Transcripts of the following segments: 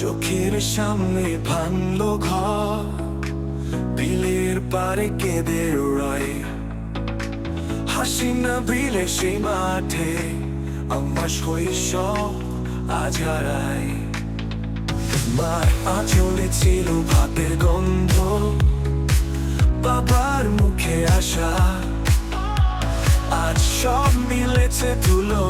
চোখের সামনে ভাঙল ঘর, বিলের পারে কেঁদে উড়ায়। হাসি না বিলে সে মাঠে আমার শৈশব আজ হারায়। মার আচলে ছিল ভাতের গন্ধ, বাবার মুখে আসা আজ সব মিলেছে তুলো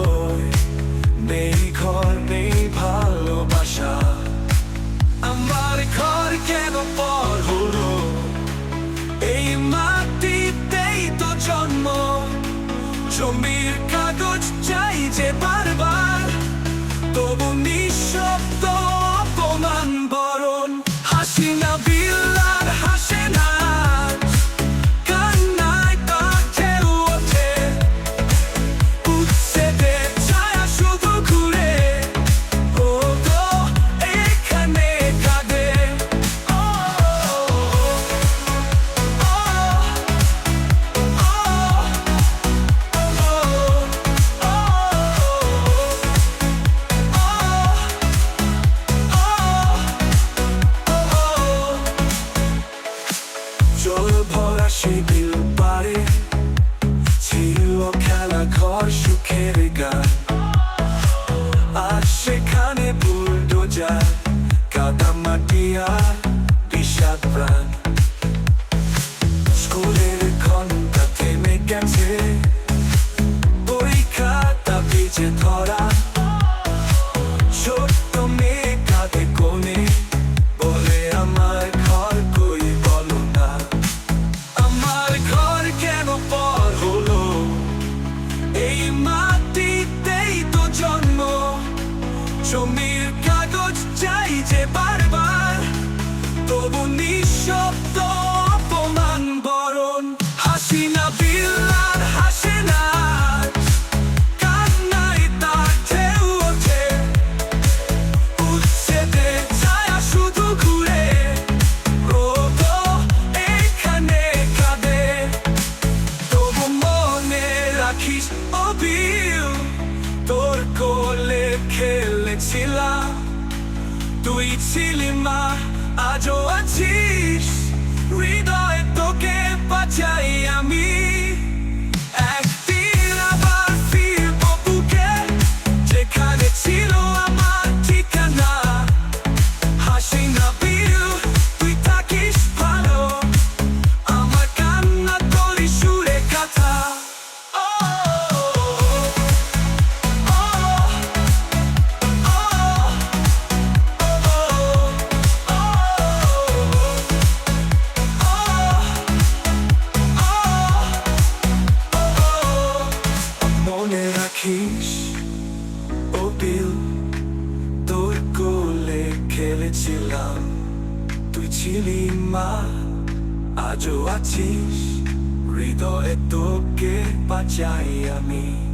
shut the ঘর সুখের গান বিল তোর কোলে খেলেছিলাম। তুই ছিলি মা আজও আছিস। ছিলি মা আজও আছিস। হৃদয়ে তোকে বাঁচাই আমি।